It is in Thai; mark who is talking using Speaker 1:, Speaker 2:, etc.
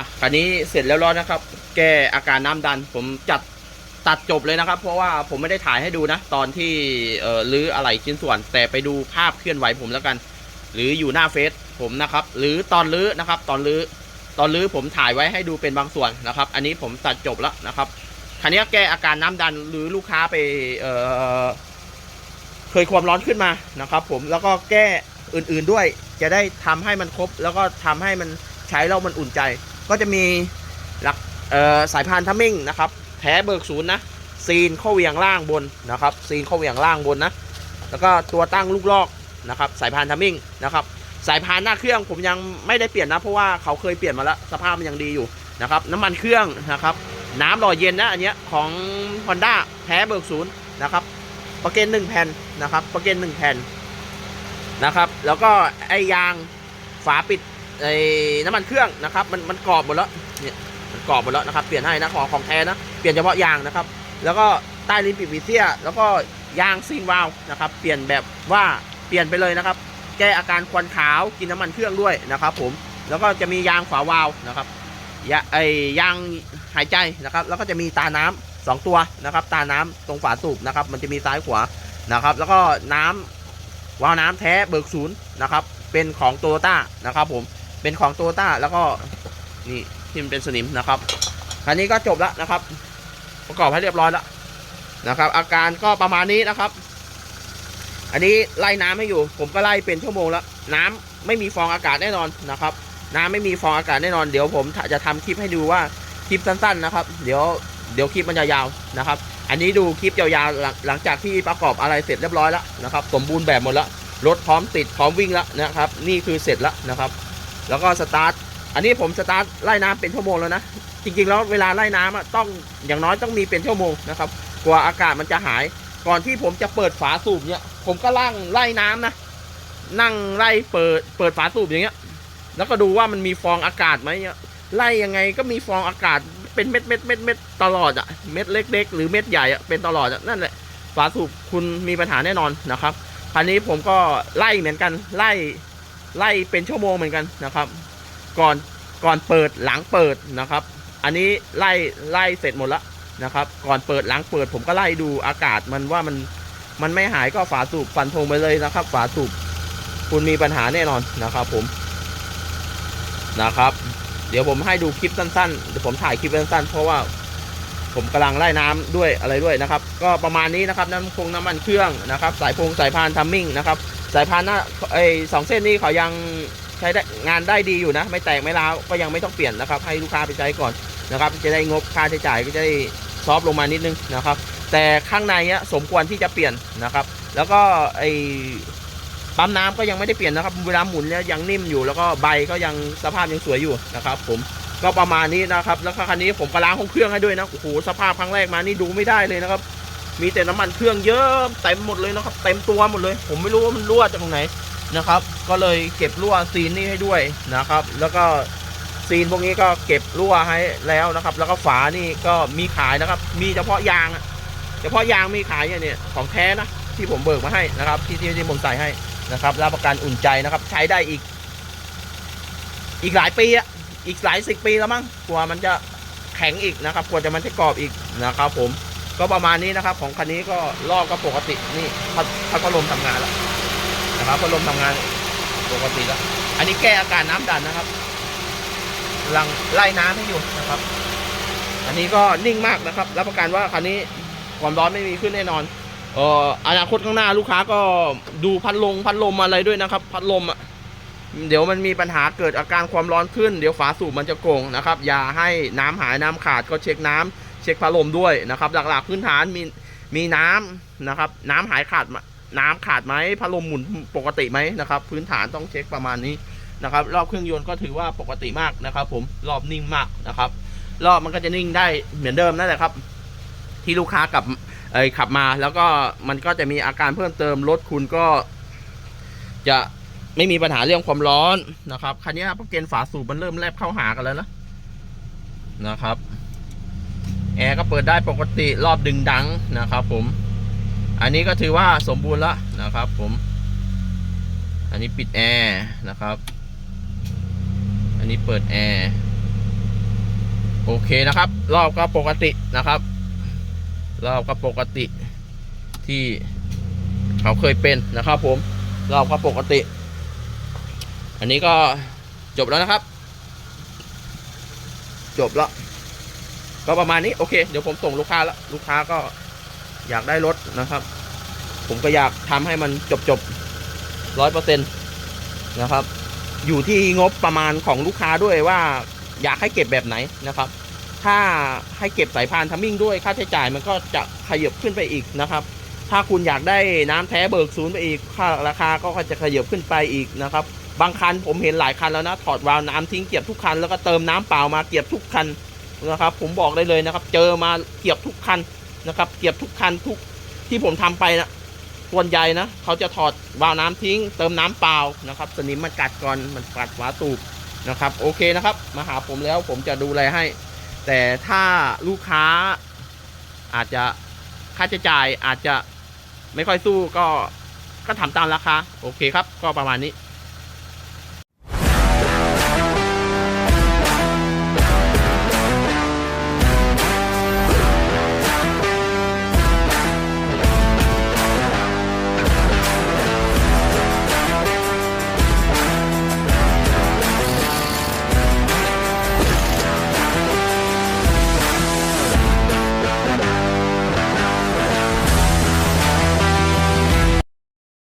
Speaker 1: อะคันนี้เสร็จแล้วร้อนนะครับ แก้อาการน้ำดัน ผมจัดตัดจบเลยนะครับ เพราะว่าผมไม่ได้ถ่ายให้ดูนะ ตอนที่เอ่อรื้ออะไรชิ้นส่วน แต่ไปดูภาพเคลื่อนไหวผมแล้วกัน หรืออยู่หน้าเฟซผมนะครับ หรือตอนรื้อนะครับ ตอนรื้อตอนรื้อผมถ่ายไว้ให้ดูเป็นบางส่วนนะครับ อันนี้ผมตัดจบแล้วนะครับคันนี้แก้อาการน้ำดันหรือลูกค้าไปเอ่อเคยความร้อนขึ้นมานะครับ ผมแล้วก็แก้อื่นๆด้วย จะได้ทำให้มันครบ แล้วก็ทำให้มันใช้แล้วมันอุ่นใจ ก็จะมีหลักสายพานทัมมิ่งนะครับแท้เบิกศูนย์นะซีนข้อเหวียงล่างบนนะครับซีนข้อเหวียงล่างบนนะแล้วก็ตัวตั้งลูกลอกนะครับสายพานทัมมิ่งนะครับสายพานหน้าเครื่องผมยังไม่ได้เปลี่ยนนะเพราะว่าเขาเคยเปลี่ยนมาแล้วสภาพมันยังดีอยู่นะครับน้ำมันเครื่องนะครับน้ำหล่อเย็นนะอันเนี้ยของ Honda แท้เบิกศูนย์นะครับประเกันหนึ่งแผ่นนะครับประเกันหนึ่งแผ่นนะครับแล้วก็ไอยางฝาปิด ไอ้น้ำมันเครื่องนะครับ มันมันกรอบหมดแล้วเนี่ยมันกรอบหมดแล้วนะครับ เปลี่ยนให้นะของของแท้นะเปลี่ยนเฉพาะยางนะครับ แล้วก็ใต้ลิ้นปีกวีเซีย แล้วก็ยางซิงวาวนะครับ เปลี่ยนแบบว่าเปลี่ยนไปเลยนะครับ แก้อาการควันขาวกินน้ำมันเครื่องด้วยนะครับ ผมแล้วก็จะมียางฝาวาวนะครับยาไอ้ยางหายใจนะครับ แล้วก็จะมีตาน้ำสองตัวนะครับ ตาน้ำตรงฝาสูบนะครับ มันจะมีซ้ายขวานะครับ แล้วก็น้ำวาวน้ำแท้เบิกศูนย์นะครับ เป็นของโตโยต้านะครับผม เป็นของโตโยต้าแล้วก็นี่ที่มันเป็นสนิมนะครับคันนี้ก็จบแล้วนะครับ ประกอบให้เรียบร้อยแล้วนะครับ อาการก็ประมาณนี้นะครับ อันนี้ไล่น้ำให้อยู่ ผมก็ไล่เป็นชั่วโมงแล้ว น้ำไม่มีฟองอากาศแน่นอนนะครับ น้ำไม่มีฟองอากาศแน่นอนเดี๋ยวผมจะทำคลิปให้ดูว่าคลิปสั้นๆนะครับ เดี๋ยวเดี๋ยวคลิปมันจะยาวนะครับ อันนี้ดูคลิปยาวๆหลังหลังจากที่ประกอบอะไรเสร็จเรียบร้อยแล้วนะครับ สมบูรณ์แบบหมดแล้วรถพร้อมติดพร้อมวิ่งแล้วนะครับ นี่คือเสร็จแล้วนะครับ แล้วก็สตาร์ทอันนี้ผมสตาร์ทไล่น้ำเป็นชั่วโมงแล้วนะจริงๆแล้วเวลาไล่น้ำอะต้องอย่างน้อยต้องมีเป็นชั่วโมงนะครับ กว่าอากาศมันจะหาย ก่อนที่ผมจะเปิดฝาสูบเนี่ยผมก็ล่างไล่น้ำนะ นั่งไล่เปิดเปิดฝาสูบอย่างเงี้ย แล้วก็ดูว่ามันมีฟองอากาศไหมเนี่ยไล่ยังไงก็มีฟองอากาศเป็นเม็ดเม็ดเม็ดเม็ดตลอดอะเม็ดเล็ก ๆ หรือเม็ดใหญ่อะเป็นตลอดอะนั่นแหละฝาสูบคุณมีปัญหาแน่นอนนะครับคราวนี้ผมก็ไล่เหมือนกันไล่ ไล่เป็นชั่วโมงเหมือนกันนะครับ ก่อนก่อนเปิดหลังเปิดนะครับ อันนี้ไล่ไล่เสร็จหมดแล้วนะครับ ก่อนเปิดหลังเปิด ผมก็ไล่ดูอากาศมันว่ามันมันไม่หายก็ฝาสูบฟันธงไปเลยนะครับ ฝาสูบคุณมีปัญหาแน่นอนนะครับ ผมนะครับ เดี๋ยวผมให้ดูคลิปสั้นๆเดี๋ยวผมถ่ายคลิปสั้นๆ เพราะว่าผมกำลังไล่น้ำด้วยอะไรด้วยนะครับ ก็ประมาณนี้นะครับน้ำคงน้ำมันเครื่องนะครับ สายพงสายพานทัมมิ่งนะครับ สายพานหน้าไอสองเส้นนี้เขายังใช้ได้งานได้ดีอยู่นะ ไม่แตกไม่ร้าวก็ยังไม่ต้องเปลี่ยนนะครับ ให้ลูกค้าไปใช้ก่อนนะครับ จะได้งบค่าใช้จ่ายก็จะได้ซอฟลงมานิดนึงนะครับ แต่ข้างในเนี้ยสมควรที่จะเปลี่ยนนะครับ แล้วก็ไอปั๊มน้ำก็ยังไม่ได้เปลี่ยนนะครับ เวลาหมุนเนี่ยยังนิ่มอยู่ แล้วก็ใบก็ยังสภาพยังสวยอยู่นะครับ ผมก็ประมาณนี้นะครับ แล้วคันนี้ผมก็ล้างห้องเครื่องให้ด้วยนะโอ้โหสภาพครั้งแรกมานี่ดูไม่ได้เลยนะครับ มีแต่น้ำมันเครื่องเยอะเต็มหมดเลยนะครับ เต็มตัวหมดเลย ผมไม่รู้ว่ามันรั่วจากตรงไหนนะครับ ก็เลยเก็บรั่วซีนนี่ให้ด้วยนะครับ แล้วก็ซีนพวกนี้ก็เก็บรั่วให้แล้วนะครับ แล้วก็ฝานี่ก็มีขายนะครับ มีเฉพาะยางอะเฉพาะยางมีขายอย่างเนี่ยของแท้นะที่ผมเบิกมาให้นะครับ ที่ที่ที่ผมใส่ให้นะครับรับประกันอุ่นใจนะครับ ใช้ได้อีก อีกหลายปีอะอีกหลายสิบปีแล้วมั้งกว่ามันจะแข็งอีกนะครับกว่าจะมันจะกรอบอีกนะครับผม ก็ประมาณนี้นะครับ ของคันนี้ก็ลอกก็ปกตินี่พัดพัดพัดลมทำงานแล้วนะครับพัดลมทำงานปกติแล้ว อันนี้แก้อาการน้ำดันนะครับลังไล่น้ำให้อยู่นะครับ อันนี้ก็นิ่งมากนะครับ รับประกันว่าคันนี้ความร้อนไม่มีขึ้นแน่นอนเอ่ออนาคตข้างหน้าลูกค้าก็ดูพัดลมพัดลมอะไรด้วยนะครับ พัดลมอะเดี๋ยวมันมีปัญหาเกิดอาการความร้อนขึ้น เดี๋ยวฝาสูบมันจะโกงนะครับ อย่าให้น้ำหายน้ำขาดก็เช็คน้ำ เช็คพัดลมด้วยนะครับ หลักๆพื้นฐานมีมีน้ำนะครับ น้ำหายขาดน้ำขาดไหมพัดลมหมุนปกติไหมนะครับ พื้นฐานต้องเช็คประมาณนี้นะครับ รอบเครื่องยนต์ก็ถือว่าปกติมากนะครับ ผมรอบนิ่งมากนะครับ รอบมันก็จะนิ่งได้เหมือนเดิมนั่นแหละครับ ที่ลูกค้ากับเอยขับมาแล้วก็มันก็จะมีอาการเพิ่มเติมรถคุณก็ จะไม่มีปัญหาเรื่องความร้อนนะครับคันนี้พวกเกณฑ์ฝาสูบมันเริ่มแลบเข้าหากันแล้วนะนะครับ แอร์ก็เปิดได้ปกติรอบดึงดังนะครับ ผม อันนี้ก็ถือว่าสมบูรณ์แล้วนะครับ ผม อันนี้ปิดแอร์นะครับ อันนี้เปิดแอร์โอเคนะครับ รอบก็ปกตินะครับ รอบก็ปกติที่เขาเคยเป็นนะครับ ผม รอบก็ปกติ อันนี้ก็จบแล้วนะครับ จบแล้ว ก็ประมาณนี้โอเค เดี๋ยวผมส่งลูกค้าแล้วลูกค้าก็อยากได้รถนะครับ ผมก็อยากทำให้มันจบจบร้อยเปอร์เซ็นต์นะครับ อยู่ที่งบประมาณของลูกค้าด้วยว่าอยากให้เก็บแบบไหนนะครับ ถ้าให้เก็บสายพานทัมมิ่งด้วยค่าใช้จ่ายมันก็จะขยับขึ้นไปอีกนะครับ ถ้าคุณอยากได้น้ำแท้เบิกศูนย์ไปอีกค่าราคาก็จะขยับขึ้นไปอีกนะครับ บางคันผมเห็นหลายคันแล้วนะ ถอดวาล์วน้ำทิ้งเก็บทุกคันแล้วก็เติมน้ำเปล่ามาเก็บทุกคัน นะครับ ผมบอกได้เลยนะครับ เจอมาเก็บทุกคันนะครับ เก็บทุกคันทุกที่ผมทำไปนะส่วนใหญ่นะเขาจะถอดวาล์วน้ำทิ้ง เติมน้ำเปล่านะครับ สนิมมันกัดก่อนมันกัดฝาตูบนะครับ โอเคนะครับ มาหาผมแล้วผมจะดูแลให้ แต่ถ้าลูกค้าอาจจะค่าใช้จ่ายอาจจะไม่ค่อยสู้ก็ก็ทำตามราคาโอเคครับ ก็ประมาณนี้